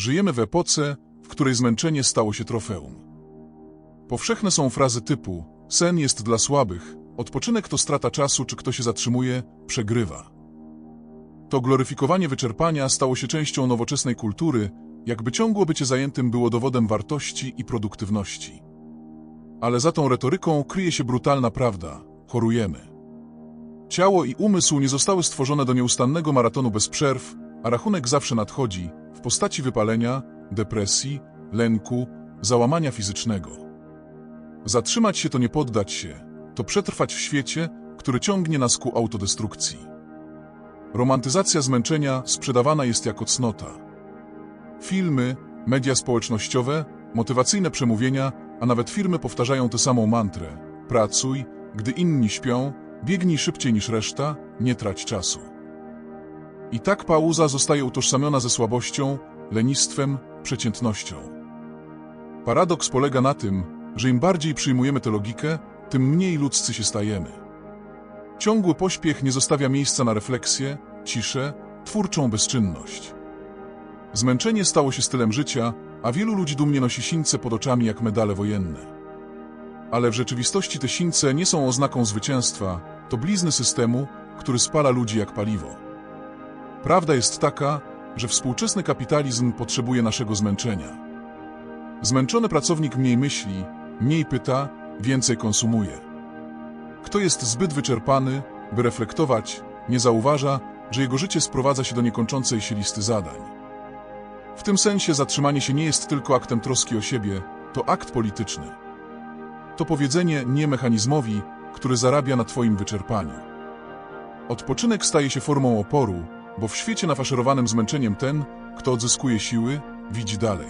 Żyjemy w epoce, w której zmęczenie stało się trofeum. Powszechne są frazy typu sen jest dla słabych, odpoczynek to strata czasu, czy kto się zatrzymuje, przegrywa. To gloryfikowanie wyczerpania stało się częścią nowoczesnej kultury, jakby ciągłe bycie zajętym było dowodem wartości i produktywności. Ale za tą retoryką kryje się brutalna prawda – chorujemy. Ciało i umysł nie zostały stworzone do nieustannego maratonu bez przerw, a rachunek zawsze nadchodzi w postaci wypalenia, depresji, lęku, załamania fizycznego. Zatrzymać się to nie poddać się, to przetrwać w świecie, który ciągnie nas ku autodestrukcji. Romantyzacja zmęczenia sprzedawana jest jako cnota. Filmy, media społecznościowe, motywacyjne przemówienia, a nawet firmy powtarzają tę samą mantrę. Pracuj, gdy inni śpią, biegnij szybciej niż reszta, nie trać czasu. I tak pauza zostaje utożsamiona ze słabością, lenistwem, przeciętnością. Paradoks polega na tym, że im bardziej przyjmujemy tę logikę, tym mniej ludzcy się stajemy. Ciągły pośpiech nie zostawia miejsca na refleksję, ciszę, twórczą bezczynność. Zmęczenie stało się stylem życia, a wielu ludzi dumnie nosi sińce pod oczami jak medale wojenne. Ale w rzeczywistości te sińce nie są oznaką zwycięstwa, to blizny systemu, który spala ludzi jak paliwo. Prawda jest taka, że współczesny kapitalizm potrzebuje naszego zmęczenia. Zmęczony pracownik mniej myśli, mniej pyta, więcej konsumuje. Kto jest zbyt wyczerpany, by reflektować, nie zauważa, że jego życie sprowadza się do niekończącej się listy zadań. W tym sensie zatrzymanie się nie jest tylko aktem troski o siebie, to akt polityczny. To powiedzenie nie mechanizmowi, który zarabia na Twoim wyczerpaniu. Odpoczynek staje się formą oporu, bo w świecie nafaszerowanym zmęczeniem ten, kto odzyskuje siły, widzi dalej.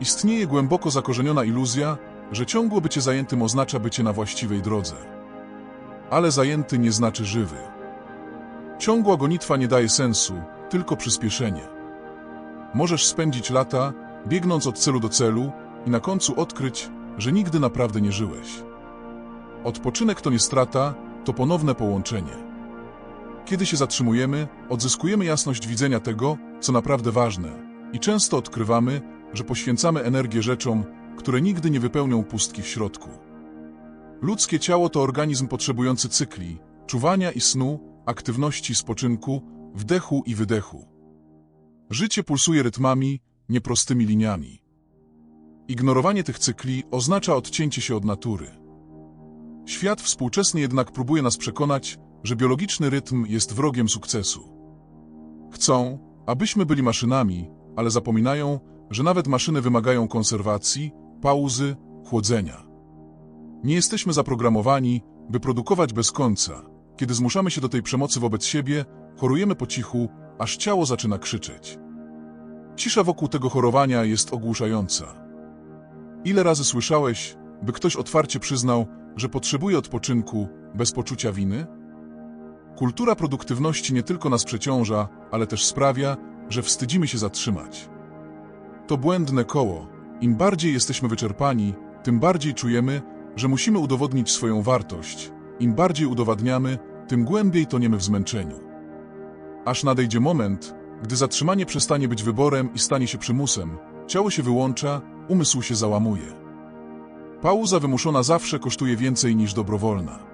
Istnieje głęboko zakorzeniona iluzja, że ciągło bycie zajętym oznacza bycie na właściwej drodze. Ale zajęty nie znaczy żywy. Ciągła gonitwa nie daje sensu, tylko przyspieszenie. Możesz spędzić lata, biegnąc od celu do celu i na końcu odkryć, że nigdy naprawdę nie żyłeś. Odpoczynek to nie strata, to ponowne połączenie. Kiedy się zatrzymujemy, odzyskujemy jasność widzenia tego, co naprawdę ważne i często odkrywamy, że poświęcamy energię rzeczom, które nigdy nie wypełnią pustki w środku. Ludzkie ciało to organizm potrzebujący cykli, czuwania i snu, aktywności, spoczynku, wdechu i wydechu. Życie pulsuje rytmami, nieprostymi liniami. Ignorowanie tych cykli oznacza odcięcie się od natury. Świat współczesny jednak próbuje nas przekonać, że biologiczny rytm jest wrogiem sukcesu. Chcą, abyśmy byli maszynami, ale zapominają, że nawet maszyny wymagają konserwacji, pauzy, chłodzenia. Nie jesteśmy zaprogramowani, by produkować bez końca. Kiedy zmuszamy się do tej przemocy wobec siebie, chorujemy po cichu, aż ciało zaczyna krzyczeć. Cisza wokół tego chorowania jest ogłuszająca. Ile razy słyszałeś, by ktoś otwarcie przyznał, że potrzebuje odpoczynku bez poczucia winy? Kultura produktywności nie tylko nas przeciąża, ale też sprawia, że wstydzimy się zatrzymać. To błędne koło. Im bardziej jesteśmy wyczerpani, tym bardziej czujemy, że musimy udowodnić swoją wartość. Im bardziej udowadniamy, tym głębiej toniemy w zmęczeniu. Aż nadejdzie moment, gdy zatrzymanie przestanie być wyborem i stanie się przymusem, ciało się wyłącza, umysł się załamuje. Pauza wymuszona zawsze kosztuje więcej niż dobrowolna.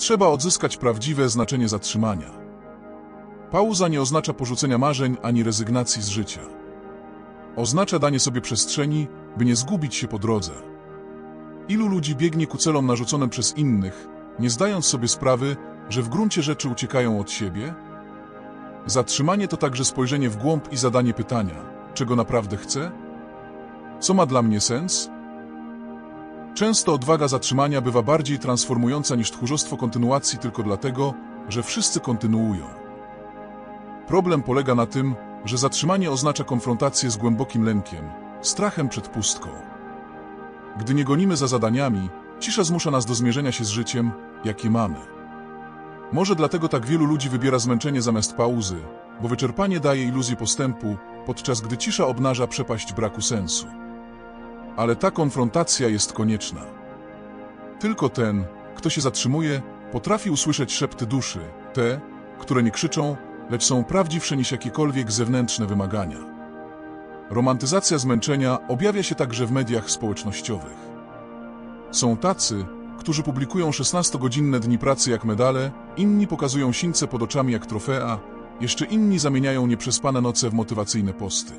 Trzeba odzyskać prawdziwe znaczenie zatrzymania. Pauza nie oznacza porzucenia marzeń ani rezygnacji z życia. Oznacza danie sobie przestrzeni, by nie zgubić się po drodze. Ilu ludzi biegnie ku celom narzuconym przez innych, nie zdając sobie sprawy, że w gruncie rzeczy uciekają od siebie? Zatrzymanie to także spojrzenie w głąb i zadanie pytania, czego naprawdę chcę? Co ma dla mnie sens? Często odwaga zatrzymania bywa bardziej transformująca niż tchórzostwo kontynuacji tylko dlatego, że wszyscy kontynuują. Problem polega na tym, że zatrzymanie oznacza konfrontację z głębokim lękiem, strachem przed pustką. Gdy nie gonimy za zadaniami, cisza zmusza nas do zmierzenia się z życiem, jakie mamy. Może dlatego tak wielu ludzi wybiera zmęczenie zamiast pauzy, bo wyczerpanie daje iluzję postępu, podczas gdy cisza obnaża przepaść braku sensu. Ale ta konfrontacja jest konieczna. Tylko ten, kto się zatrzymuje, potrafi usłyszeć szepty duszy, te, które nie krzyczą, lecz są prawdziwsze niż jakiekolwiek zewnętrzne wymagania. Romantyzacja zmęczenia objawia się także w mediach społecznościowych. Są tacy, którzy publikują 16-godzinne dni pracy jak medale, inni pokazują sińce pod oczami jak trofea, jeszcze inni zamieniają nieprzespane noce w motywacyjne posty.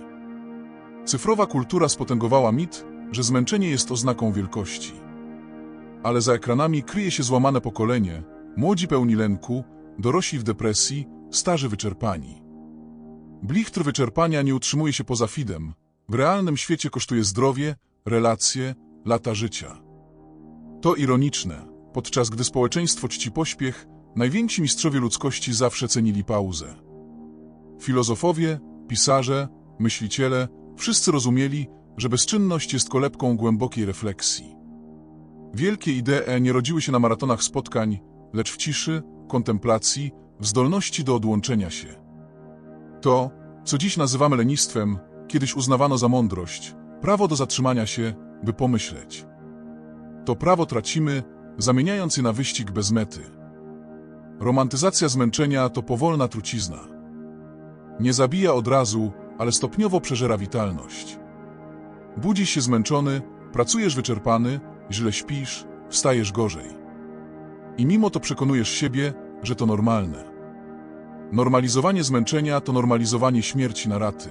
Cyfrowa kultura spotęgowała mit, że zmęczenie jest oznaką wielkości. Ale za ekranami kryje się złamane pokolenie, młodzi pełni lęku, dorośli w depresji, starzy wyczerpani. Blichtr wyczerpania nie utrzymuje się poza fidem. W realnym świecie kosztuje zdrowie, relacje, lata życia. To ironiczne, podczas gdy społeczeństwo czci pośpiech, najwięksi mistrzowie ludzkości zawsze cenili pauzę. Filozofowie, pisarze, myśliciele, wszyscy rozumieli, że bezczynność jest kolebką głębokiej refleksji. Wielkie idee nie rodziły się na maratonach spotkań, lecz w ciszy, kontemplacji, w zdolności do odłączenia się. To, co dziś nazywamy lenistwem, kiedyś uznawano za mądrość, prawo do zatrzymania się, by pomyśleć. To prawo tracimy, zamieniając je na wyścig bez mety. Romantyzacja zmęczenia to powolna trucizna. Nie zabija od razu, ale stopniowo przeżera witalność. Budzisz się zmęczony, pracujesz wyczerpany, źle śpisz, wstajesz gorzej. I mimo to przekonujesz siebie, że to normalne. Normalizowanie zmęczenia to normalizowanie śmierci na raty.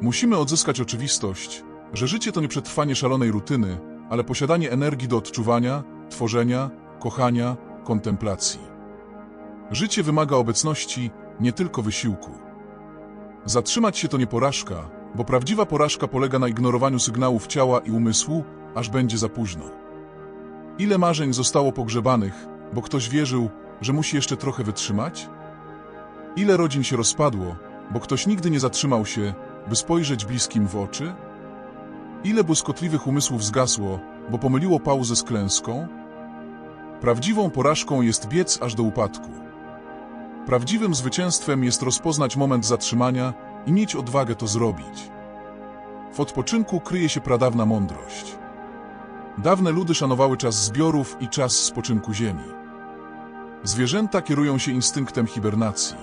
Musimy odzyskać oczywistość, że życie to nie przetrwanie szalonej rutyny, ale posiadanie energii do odczuwania, tworzenia, kochania, kontemplacji. Życie wymaga obecności, nie tylko wysiłku. Zatrzymać się to nie porażka, bo prawdziwa porażka polega na ignorowaniu sygnałów ciała i umysłu, aż będzie za późno. Ile marzeń zostało pogrzebanych, bo ktoś wierzył, że musi jeszcze trochę wytrzymać? Ile rodzin się rozpadło, bo ktoś nigdy nie zatrzymał się, by spojrzeć bliskim w oczy? Ile błyskotliwych umysłów zgasło, bo pomyliło pauzę z klęską? Prawdziwą porażką jest biec aż do upadku. Prawdziwym zwycięstwem jest rozpoznać moment zatrzymania i mieć odwagę to zrobić. W odpoczynku kryje się pradawna mądrość. Dawne ludy szanowały czas zbiorów i czas spoczynku ziemi. Zwierzęta kierują się instynktem hibernacji.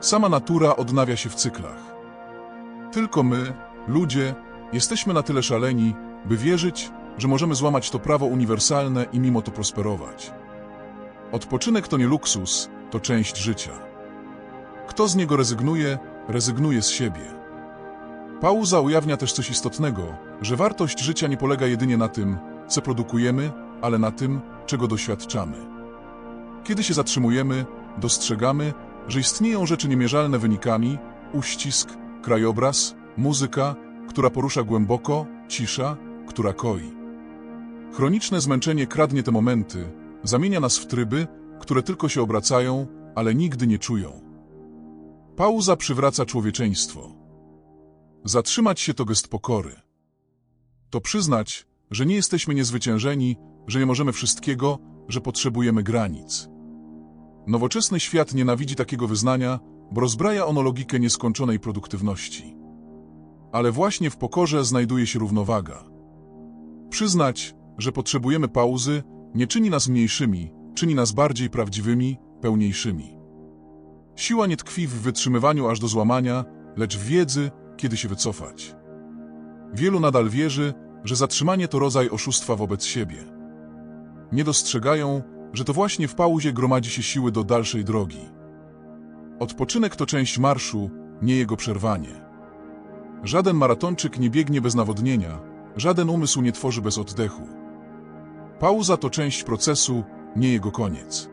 Sama natura odnawia się w cyklach. Tylko my, ludzie, jesteśmy na tyle szaleni, by wierzyć, że możemy złamać to prawo uniwersalne i mimo to prosperować. Odpoczynek to nie luksus, to część życia. Kto z niego rezygnuje, rezygnuje z siebie. Pauza ujawnia też coś istotnego, że wartość życia nie polega jedynie na tym, co produkujemy, ale na tym, czego doświadczamy. Kiedy się zatrzymujemy, dostrzegamy, że istnieją rzeczy niemierzalne wynikami, uścisk, krajobraz, muzyka, która porusza głęboko, cisza, która koi. Chroniczne zmęczenie kradnie te momenty, zamienia nas w tryby, które tylko się obracają, ale nigdy nie czują. Pauza przywraca człowieczeństwo. Zatrzymać się to gest pokory. To przyznać, że nie jesteśmy niezwyciężeni, że nie możemy wszystkiego, że potrzebujemy granic. Nowoczesny świat nienawidzi takiego wyznania, bo rozbraja ono logikę nieskończonej produktywności. Ale właśnie w pokorze znajduje się równowaga. Przyznać, że potrzebujemy pauzy, nie czyni nas mniejszymi, czyni nas bardziej prawdziwymi, pełniejszymi. Siła nie tkwi w wytrzymywaniu aż do złamania, lecz w wiedzy, kiedy się wycofać. Wielu nadal wierzy, że zatrzymanie to rodzaj oszustwa wobec siebie. Nie dostrzegają, że to właśnie w pauzie gromadzi się siły do dalszej drogi. Odpoczynek to część marszu, nie jego przerwanie. Żaden maratonczyk nie biegnie bez nawodnienia, żaden umysł nie tworzy bez oddechu. Pauza to część procesu, nie jego koniec.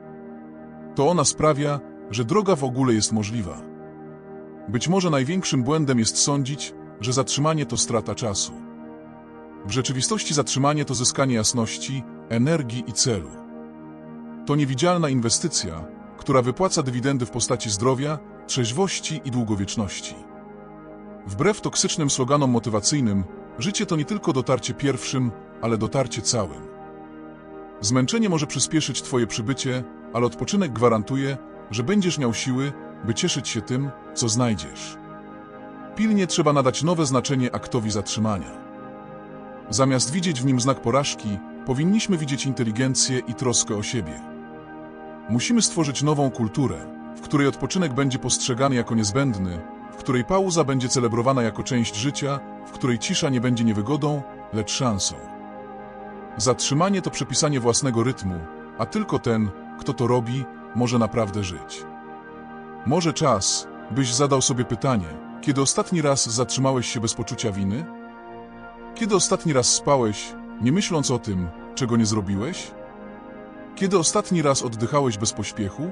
To ona sprawia, że droga w ogóle jest możliwa. Być może największym błędem jest sądzić, że zatrzymanie to strata czasu. W rzeczywistości zatrzymanie to zyskanie jasności, energii i celu. To niewidzialna inwestycja, która wypłaca dywidendy w postaci zdrowia, trzeźwości i długowieczności. Wbrew toksycznym sloganom motywacyjnym, życie to nie tylko dotarcie pierwszym, ale dotarcie całym. Zmęczenie może przyspieszyć Twoje przybycie, ale odpoczynek gwarantuje, że będziesz miał siły, by cieszyć się tym, co znajdziesz. Pilnie trzeba nadać nowe znaczenie aktowi zatrzymania. Zamiast widzieć w nim znak porażki, powinniśmy widzieć inteligencję i troskę o siebie. Musimy stworzyć nową kulturę, w której odpoczynek będzie postrzegany jako niezbędny, w której pauza będzie celebrowana jako część życia, w której cisza nie będzie niewygodą, lecz szansą. Zatrzymanie to przepisanie własnego rytmu, a tylko ten, kto to robi, może naprawdę żyć. Może czas, byś zadał sobie pytanie, kiedy ostatni raz zatrzymałeś się bez poczucia winy? Kiedy ostatni raz spałeś, nie myśląc o tym, czego nie zrobiłeś? Kiedy ostatni raz oddychałeś bez pośpiechu?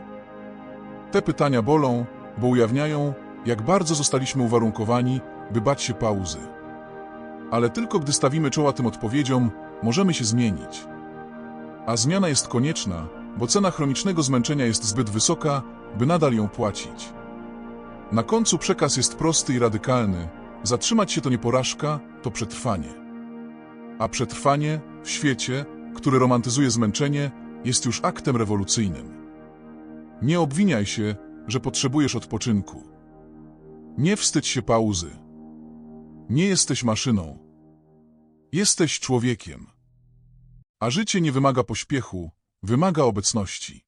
Te pytania bolą, bo ujawniają, jak bardzo zostaliśmy uwarunkowani, by bać się pauzy. Ale tylko gdy stawimy czoła tym odpowiedziom, możemy się zmienić. A zmiana jest konieczna, bo cena chronicznego zmęczenia jest zbyt wysoka, by nadal ją płacić. Na końcu przekaz jest prosty i radykalny. Zatrzymać się to nie porażka, to przetrwanie. A przetrwanie w świecie, który romantyzuje zmęczenie, jest już aktem rewolucyjnym. Nie obwiniaj się, że potrzebujesz odpoczynku. Nie wstydź się pauzy. Nie jesteś maszyną. Jesteś człowiekiem. A życie nie wymaga pośpiechu, wymaga obecności.